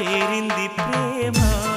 చేరింది ప్రేమా.